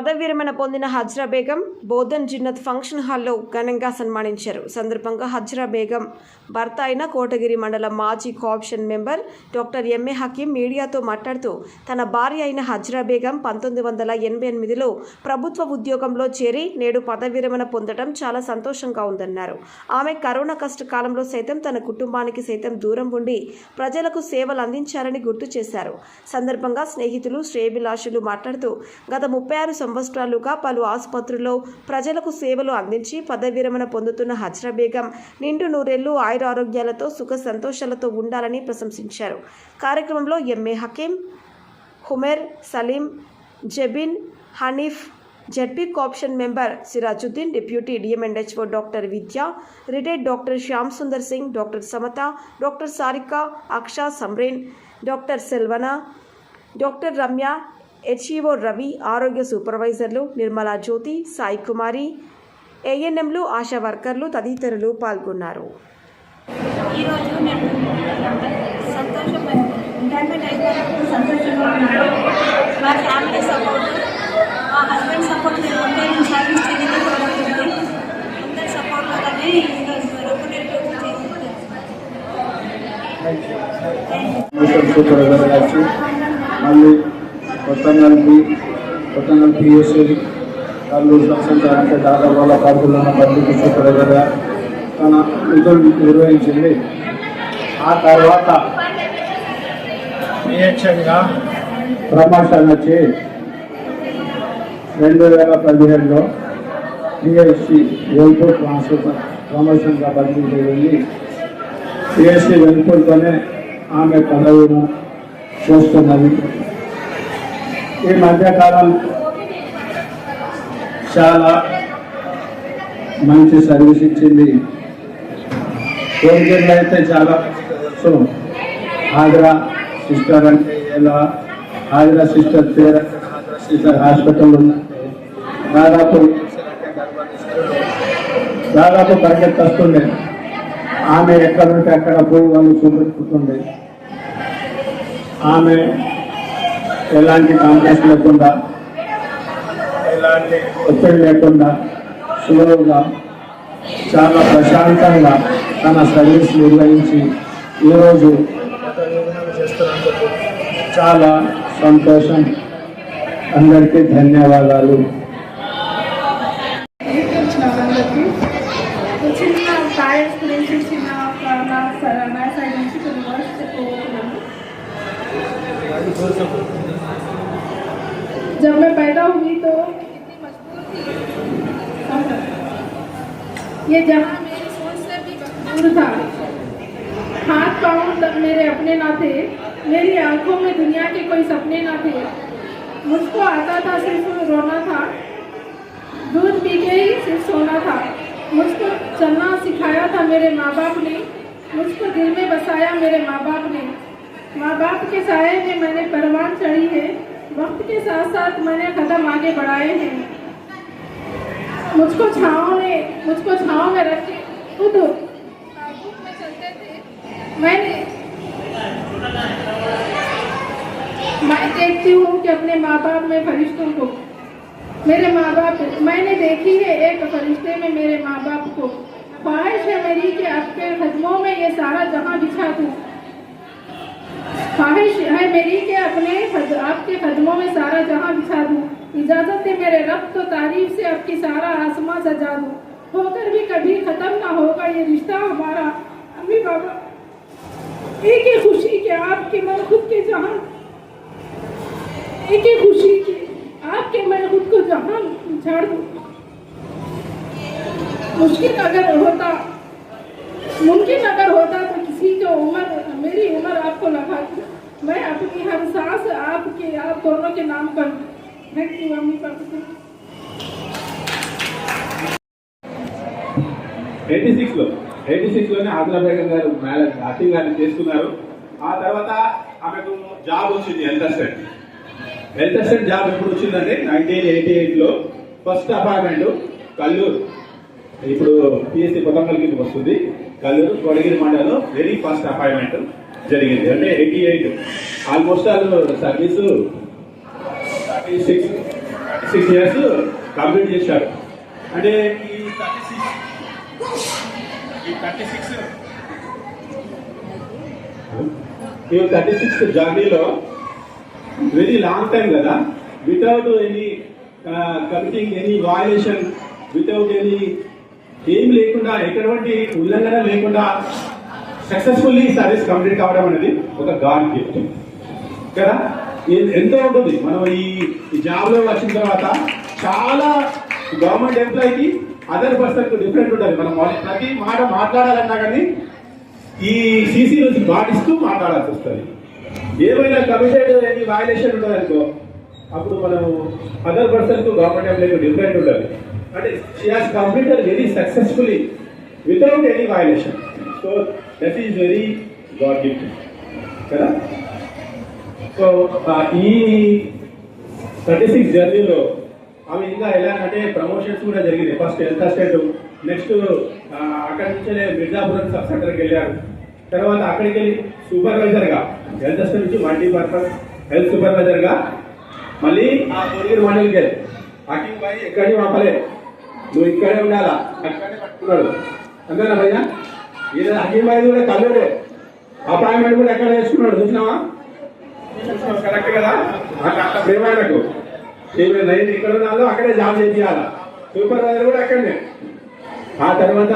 పదవి విరమణ పొందిన హజ్రా బేగం బోధన్ జిన్నత్ ఫంక్షన్ హాల్లో ఘనంగా సన్మానించారు. సందర్భంగా హజ్రా బేగం భర్త అయిన కోటగిరి మండలం మాజీ cooption member doctor MA Hakeem మీడియాతో మాట్లాడుతూ తన భార్య అయిన హజ్రా బేగం పంతొమ్మిది వందల ఎనభై ఎనిమిదిలో ప్రభుత్వ ఉద్యోగంలో చేరి నేడు పదవి విరమణ పొందడం చాలా సంతోషంగా ఉందన్నారు. ఆమె కరోనా కష్టకాలంలో సైతం తన కుటుంబానికి సైతం దూరం ఉండి ప్రజలకు సేవలు అందించారని గుర్తు చేశారు. సందర్భంగా స్నేహితులు శ్రేయభిలాషులు మాట్లాడుతూ గత ముప్పై ఆరు సంవత్సరాలుగా పలు ఆసుపత్రుల్లో ప్రజలకు సేవలు అందించి పదవిరమణ పొందుతున్న హజ్రా బేగం నిండు నూరేళ్ళు ఆయుర ఆరోగ్యాలతో సుఖ సంతోషాలతో ఉండాలని ప్రశంసించారు. కార్యక్రమంలో MA Hakeem Humair Saleem Jabin Hanif ZP caption member Sirajuddin deputy DMNHO doctor Vidya retired doctor Shyam Sundar Singh doctor Samata doctor Sarika Aksha Samreen doctor Selvana doctor Ramya HEO Ravi ఆరోగ్య సూపర్వైజర్లు నిర్మలా జ్యోతి సాయి కుమారి ఏఎన్ఎంలు ఆశా వర్కర్లు తదితరులు పాల్గొన్నారు. ఈరోజు నేను సంతోషం రిటైర్మెంట్ అయిపోయినప్పుడు సంతోషంగా ఉన్నాను. మా ఫ్యామిలీ సపోర్ట్ మా హస్బెండ్ సపోర్ట్ నేను ఉంటే నేను సర్వీస్ చేయగలుగుతుంది అందరి సపోర్ట్ వల్లనే ఈరోజు రెగ్యులేట్ చేసింది మిషన్ సూపర్వైజర్ వచ్చి మళ్ళీ కొత్తగల్పి కొత్తగల్ పిఎస్సి కల్లూరు సంచారంటే దాదాపు వాళ్ళ ఉన్న బంధుకు సూపర్వైజర్గా తన విధులు నిర్వహించింది. ఆ తర్వాత పిహెచ్ఎంగా ప్రమోషన్ వచ్చి రెండు వేల పదిహేడులో పిహెచ్సి వేల్పూర్ ట్రాన్స్ఫర్ ప్రమోషన్గా బదిలీ జరిగింది పిఎస్సి వెలుపులతోనే ఆమె పదవిను చూస్తున్నది. ఈ మధ్యకాలం చాలా మంచి సర్వీస్ ఇచ్చింది. కోరికలు అయితే చాలా సో ఆగ్రా సిస్టర్ అంటే ఎలా? ఆగ్రా సిస్టర్ పేరు సిస్టర్ హాస్పిటల్ ఉందంటే దాదాపు దాదాపు పరిగెత్తొస్తుండే. ఆమె ఎక్కడుంటే అక్కడ పోయి వాళ్ళు చూపెట్టుకుంటుండే. ఆమె ఎలాంటి కాంప్లెక్స్ లేకుండా ఎలాంటి ఒత్తిడి లేకుండా సులువుగా చాలా ప్రశాంతంగా తన సర్వీస్ నిర్వహించి ఈరోజు చాలా సంతోషం. అందరికీ ధన్యవాదాలు. చిన్న पैदा हुई तो ये जहाँ मेरी से था, हाथ पाँव तक मेरे अपने ना थे, मेरी आँखों में दुनिया के कोई सपने ना थे। मुझको आता था सिर्फ़ रोना था, दूध पी के ही सिर्फ़ सोना था। मुझको चलना सिखाया था मेरे माँ बाप ने, मुझको दिल में बसाया मेरे माँ बाप ने। माँ बाप के साय में मैंने परवान चढ़ी है वक्त के साथ साथ मैंने कदम आगे बढ़ाए हैं। मुझको छाँव ने मुझको छाँव में रख। खुद में चलते थे मैंने मैं देखती हूँ कि अपने माँ बाप में फरिश्तों को, मेरे माँ बाप मैंने देखी है एक फरिश्ते में मेरे माँ बाप को। ख्वाहिश है मेरी कि आपके कदमों में ये सारा जहाँ बिछा दूँ। ख्वाहिश है मेरी कि अपने कद- आपके कदमों में सारा जहाँ बिछा दूँ। इजाज़त है मेरे रब तो तारीफ़ से आपकी सारा आसमां सजा दूँ। होकर भी कभी खत्म ना होगा ये रिश्ता हमारा। अम्मी बाबा, एक ही खुशी के आपके मन खुद के जहाँ एक ही खुशी की आपके मैं खुद को जहाँ झाड़ दूँ। मुश्किल अगर होता, मुमकिन अगर होता तो जो उम्र मेरी उम्र आपको लगा दी मैं अपनी हर सांस आपके आप दोनों के नाम पर thank you mummy papa eighty six లో ఎయిటీ సిక్స్ లోనే ఆదిలా బేగం గారు మ్యారేజ్ హకీం గారిని చేసుకున్నారు ఆ తర్వాత ఆమెకు జాబ్ వచ్చింది health assistant health assistant job ఎప్పుడు వచ్చిందంటే నైన్టీన్ ఎయిటీ ఎయిట్ లో ఫస్ట్ అపార్ట్మెంట్ కల్లూరు ఇప్పుడు పిఎస్సి కొత్తగల్ కిందకి వస్తుంది కల్లూరు కొడగిరి మండలం వెరీ ఫస్ట్ అపాయింట్మెంట్ జరిగింది. అంటే eighty eight almost all service thirty six six years complete చేశారు. అంటే ఈ థర్టీ సిక్స్ ఈ థర్టీ సిక్స్ ఈ థర్టీ సిక్స్ జర్నీలో వెరీ లాంగ్ టైం కదా. Without any committing any violation without any ఏం లేకుండా ఎటువంటి ఉల్లంఘన లేకుండా సక్సెస్ఫుల్లీ సర్వీస్ కంప్లీట్ కావడం అనేది ఒక గాడ్ గిఫ్ట్ కదా? ఎంతో ఉంటుంది. మనం ఈ జాబ్లో వచ్చిన తర్వాత చాలా గవర్నమెంట్ ఎంప్లాయీకి అదర్ పర్సన్కు డిఫరెంట్ ఉంటుంది. మనం ప్రతి మాట మాట్లాడాలన్నా కానీ ఈ సీసీ నుంచి పాటిస్తూ మాట్లాడాల్సి వస్తుంది. ఏమైనా కమిటెడ్ ఎనీ వయలేషన్ ఉంటుంది అనుకో అప్పుడు మనం అదర్ పర్సన్కు గవర్నమెంట్ ఎంప్లాయీకి డిఫరెంట్ ఉంటుంది. అంటే she has completed very successfully without any violation so that is very God gift కదా సో ఈ థర్టీ సిక్స్ జర్నీలో ఆమె ఇంకా ఎలా అంటే ప్రమోషన్స్ కూడా జరిగింది ఫస్ట్ హెల్త్ అస్టేట్ నెక్స్ట్ అక్కడి నుంచే మిర్జాపురం సబ్ సెంటర్కి వెళ్ళారు. తర్వాత అక్కడికి వెళ్ళి సూపర్వైజర్గా హెల్త్ అసిస్టెంట్ నుంచి మల్టీపర్పస్ హెల్త్ సూపర్వైజర్గా మళ్ళీ ఆ తొలిగిరి మండలికి వెళ్ళి అకి పోయి ఎక్కడికి పంపలే నువ్వు ఇక్కడే ఉండాలా? అక్కడే పట్టుకున్నాడు అంతేనా భయ్యా? ఈయన హకీం బాయ్ కూడా కల్లుడే అపాయింట్మెంట్ కూడా ఎక్కడ వేసుకున్నాడు చూసినావా? కరెక్ట్ కదా? అట్లా అట్లా నేను నైన్ ఇక్కడ ఉన్నాలో అక్కడే జాబ్ చేయాలా సూపర్వైజర్ కూడా అక్కడనే. ఆ తర్వాత